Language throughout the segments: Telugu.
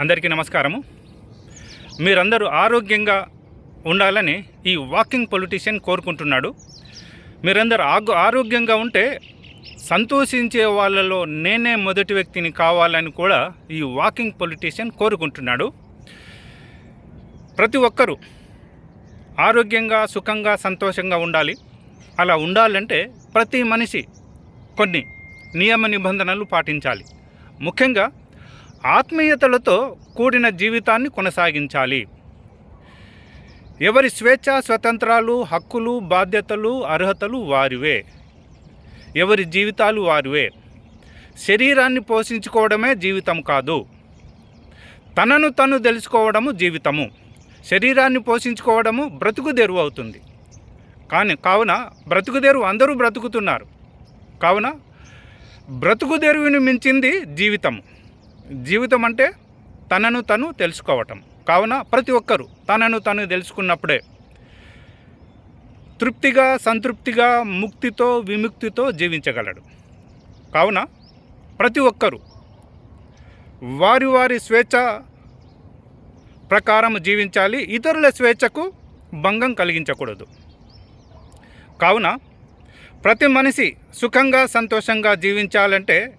అందరికీ నమస్కారము. మీరందరూ ఆరోగ్యంగా ఉండాలని ఈ వాకింగ్ పొలిటీషియన్ కోరుకుంటున్నాడు. మీరందరూ ఆగ ఆరోగ్యంగా ఉంటే సంతోషించే వాళ్ళలో నేనే మొదటి వ్యక్తిని కావాలని కూడా ఈ వాకింగ్ పొలిటీషియన్ కోరుకుంటున్నాడు. ప్రతి ఒక్కరూ ఆరోగ్యంగా సుఖంగా సంతోషంగా ఉండాలి. అలా ఉండాలంటే ప్రతి మనిషి కొన్ని నియమ నిబంధనలు పాటించాలి. ముఖ్యంగా ఆత్మీయతలతో కూడిన జీవితాన్ని కొనసాగించాలి. ఎవరి స్వేచ్ఛ స్వతంత్రాలు హక్కులు బాధ్యతలు అర్హతలు వారివే. ఎవరి జీవితాలు వారివే. శరీరాన్ని పోషించుకోవడమే జీవితం కాదు. తనను తను తెలుసుకోవడము జీవితము. శరీరాన్ని పోషించుకోవడము బ్రతుకుదెరువు అవుతుంది. కానీ కావున బ్రతుకుదెరువు అందరూ బ్రతుకుతున్నారు. కావున బ్రతుకుదెరువుని మించింది జీవితం జీవితం అంటే తనను తను తెలుసుకోవటం. కావున ప్రతి ఒక్కరూ తనను తను తెలుసుకున్నప్పుడే తృప్తిగా సంతృప్తిగా ముక్తితో విముక్తితో జీవించగలడు. కావున ప్రతి ఒక్కరూ వారి వారి స్వేచ్ఛ ప్రకారం జీవించాలి. ఇతరుల స్వేచ్ఛకు భంగం కలిగించకూడదు. కావున ప్రతి మనిషి సుఖంగా సంతోషంగా జీవించాలంటే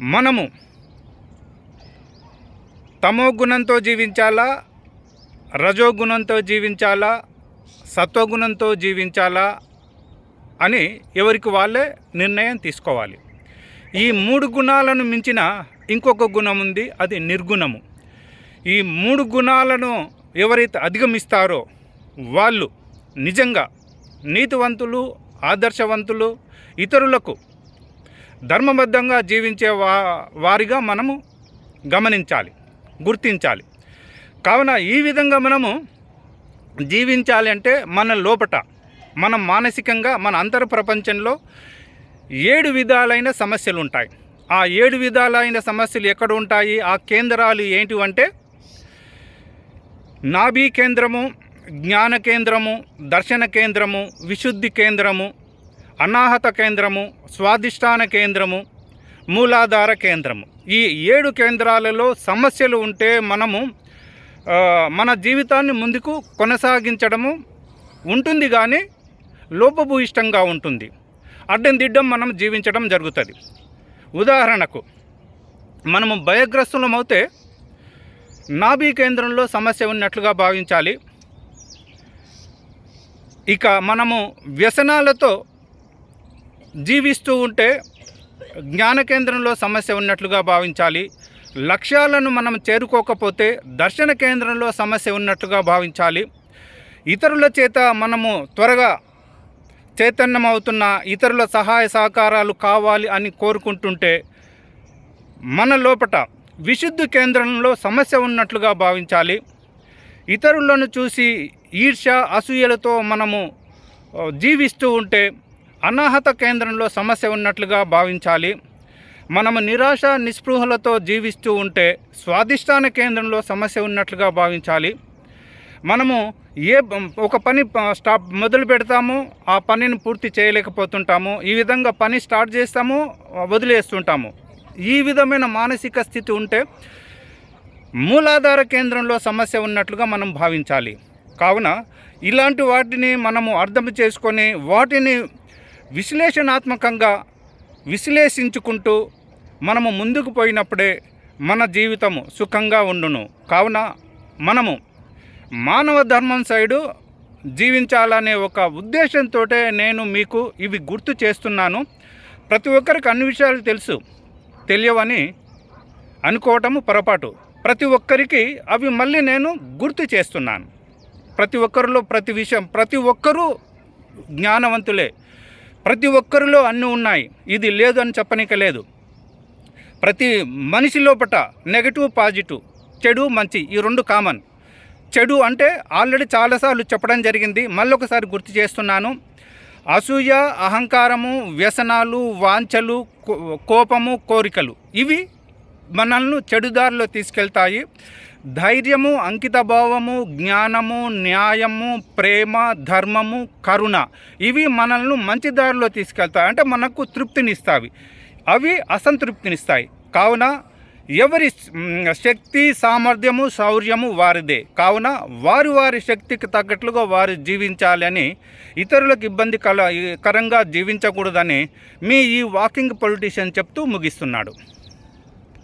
మనము తమో గుణంతో జీవించాలా? రజోగుణంతో జీవించాలా? సత్వగుణంతో జీవించాలా? అని ఎవరికి వాళ్ళే నిర్ణయం తీసుకోవాలి. ఈ మూడు గుణాలను మించిన ఇంకొక గుణం ఉంది అది నిర్గుణము. ఈ మూడు గుణాలను ఎవరైతే అధిగమిస్తారో వాళ్ళు నిజంగా నీతివంతులు ఆదర్శవంతులు ఇతరులకు ధర్మబద్ధంగా జీవించే వా వారిగా మనము గమనించాలి. గుర్తించాలి. కావున ఈ విధంగా మనము జీవించాలి అంటే మన లోపట మనం మానసికంగా మన అంతర్ ప్రపంచంలో ఏడు విధాలైన సమస్యలు ఉంటాయి ఆ ఏడు విధాలైన సమస్యలు ఎక్కడ ఉంటాయి ఆ కేంద్రాలు ఏంటివంటే నాభి కేంద్రము జ్ఞాన కేంద్రము దర్శన కేంద్రము విశుద్ధి కేంద్రము అనాహత కేంద్రము స్వాధిష్టాన కేంద్రము మూలాధార కేంద్రము ఈ ఏడు కేంద్రాలలో సమస్యలు ఉంటే మనము మన జీవితాన్ని ముందుకు కొనసాగించడము ఉంటుంది కానీ లోపభూయిష్టంగా ఉంటుంది. అడ్డం దిడ్డం మనం జీవించడం జరుగుతుంది. ఉదాహరణకు మనము భయగ్రస్తులమవుతే నాభి కేంద్రంలో సమస్య ఉన్నట్లుగా భావించాలి. ఇక మనము వ్యసనాలతో జీవిస్తూ ఉంటే జ్ఞాన కేంద్రంలో సమస్య ఉన్నట్లుగా భావించాలి. లక్ష్యాలను మనం చేరుకోకపోతే దర్శన కేంద్రంలో సమస్య ఉన్నట్లుగా భావించాలి. ఇతరుల చేత మనము త్వరగా చైతన్యమవుతున్న ఇతరుల సహాయ సహకారాలు కావాలి అని కోరుకుంటుంటే మన లోపట విశుద్ధి కేంద్రంలో సమస్య ఉన్నట్లుగా భావించాలి. ఇతరులను చూసి ఈర్ష్య అసూయలతో మనము జీవిస్తూ ఉంటే అనాహత కేంద్రంలో సమస్య ఉన్నట్లుగా భావించాలి. మనము నిరాశ నిస్పృహలతో జీవిస్తూ ఉంటే స్వాధిష్టాన కేంద్రంలో సమస్య ఉన్నట్లుగా భావించాలి. మనము ఏ ఒక పని స్టాప్ మొదలు పెడతాము ఆ పనిని పూర్తి చేయలేకపోతుంటాము ఈ విధంగా పని స్టార్ట్ చేస్తాము వదిలేస్తుంటాము. ఈ విధమైన మానసిక స్థితి ఉంటే మూలాధార కేంద్రంలో సమస్య ఉన్నట్లుగా మనం భావించాలి. కావున ఇలాంటి వాటిని మనము అర్థం చేసుకొని వాటిని విశ్లేషణాత్మకంగా విశ్లేషించుకుంటూ మనము ముందుకు పోయినప్పుడే మన జీవితము సుఖంగా ఉండును. కావున మనము మానవ ధర్మం సైడు జీవించాలనే ఒక ఉద్దేశంతో నేను మీకు ఇవి గుర్తు చేస్తున్నాను. ప్రతి ఒక్కరికి అన్ని విషయాలు తెలుసు తెలియవని అనుకోవటము పొరపాటు. ప్రతి ఒక్కరికి అవి మళ్ళీ నేను గుర్తు చేస్తున్నాను. ప్రతి ఒక్కరిలో ప్రతి విషయం ప్రతి ఒక్కరూ జ్ఞానవంతులే. ప్రతి ఒక్కరిలో అన్నీ ఉన్నాయి. ఇది లేదు అని చెప్పనిక లేదు ప్రతి మనిషి లోపట నెగటివ్ పాజిటివ్ చెడు మంచి ఈ రెండు కామన్. చెడు అంటే ఆల్రెడీ చాలాసార్లు చెప్పడం జరిగింది. మళ్ళీ ఒకసారి గుర్తు చేస్తున్నాను. అసూయ అహంకారము వ్యసనాలు వాంఛలు కో- కోపము కోరికలు ఇవి మనల్ని చెడుదారిలో తీసుకెళ్తాయి. ధైర్యము అంకితభావము జ్ఞానము న్యాయము ప్రేమ ధర్మము కరుణ ఇవి మనల్ని మంచి దారిలో తీసుకెళ్తాయి. అంటే మనకు తృప్తినిస్తాయి. అవి అసంతృప్తినిస్తాయి. కావున ఎవరి శక్తి సామర్థ్యము శౌర్యము వారిదే. కావున వారి వారి శక్తికి తగ్గట్లుగా వారు జీవించాలని ఇతరులకు ఇబ్బంది కల కరంగా జీవించకూడదని మీ ఈ వాకింగ్ పొలిటీషియన్ చెప్తూ ముగిస్తున్నాడు.